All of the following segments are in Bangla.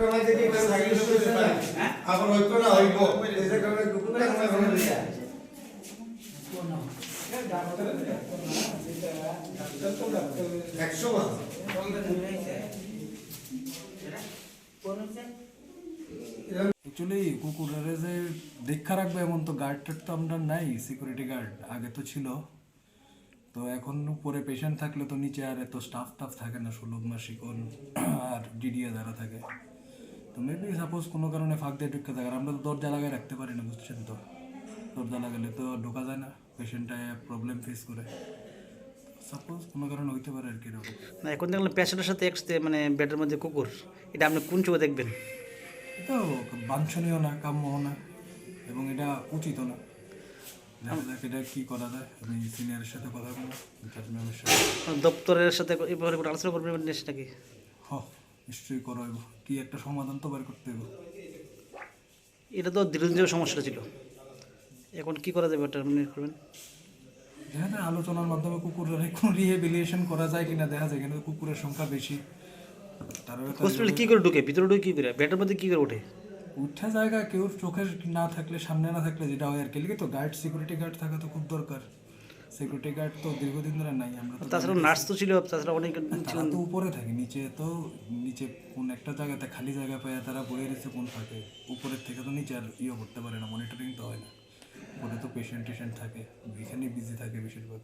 একটা মাঝে কি করে থাকি শুনতে পাই আবার হইতো না হইব। এই যে কারণে কুকুরটা আমরা ভালো দিই একশো বার। অ্যাকচুয়ালি কুকুরের যে দেখা রাখবে এমন তো গার্ড তো আমরা নাই সিকিউরিটি গার্ড আগে তো ছিল। তো এখন উপরে পেশেন্ট থাকলে তো নিচে আর এত স্টাফ টাফ থাকে না, সুলভ মাসিকন আর ডিডিএ যারা থাকে। তো মেবি সাপোজ কোনো কারণে ফাঁক দিয়ে ঢুকতে থাকে আমরা তো দরজা লাগাই রাখতে পারি না বুঝছেন তো? দরজা লাগালে তো ঢোকা যায় না পেশেন্টটা প্রবলেম ফেস করে। সাপোজ কোনো কারণে হইতে পারে আর কি এরকম। না এখন দেখলাম পেশেন্টের সাথে একসাথে মানে বেডের মধ্যে কুকুর এটা আপনি কোন চোখে দেখবেন? এটা বাঞ্ছনীয় না কাম্য না এবং এটা উচিত না। দেখা যাক এটা কি করা যায় আমি সিনিয়রের সাথে কথা বলব সাথে। দপ্তরের সাথে আলোচনা করবেন নাকি? হ নিশ্চয়ই করা হইব কি একটা সমাধান তো বের করতে হইব এটা তো দীর্ঘদিনের সমস্যা ছিল। এখন কি করা যাবে এটা মনে করবেন? যায় আলোচনার মাধ্যমে কুকুরের কোনো রিহেবিলিয়েশন করা যায় কিনা দেখা যায় কিন্তু কুকুরের সংখ্যা বেশি। হসপিটালে কি করে ঢুকে? ভিতরে ঢুকে কি করে? বেডের মধ্যে কি করে ওঠে? উঠা জায়গা কেউ চোখের না থাকলে সামনে না থাকলে যেটা হয় আর কি। তো গার্ড সিকিউরিটি গার্ড থাকা তো খুব দরকার। সিকিউরিটি গার্ড তো দীর্ঘদিন ধরে নাই আমরা তাছাড়া নার্স তো ছিল তাছাড়া অনেক তারা তো উপরে থাকে নিচে তো নিচে কোন একটা জায়গাতে খালি জায়গা পায় তারা বয়ে রয়েছে কোন থাকে উপরের থেকে তো নিচে আর ইয়ে করতে পারে না মনিটরিং তো হয় না। উপরে তো পেশেন্ট টেশেন্ট থাকে এখানে বিজি থাকে বেশিরভাগ।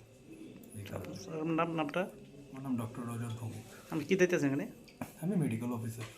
নাম নামটা? আমার নাম ডক্টর রজত ভৌমিক আমি কি দিতেছেন এখানে? আমি মেডিকেল অফিসার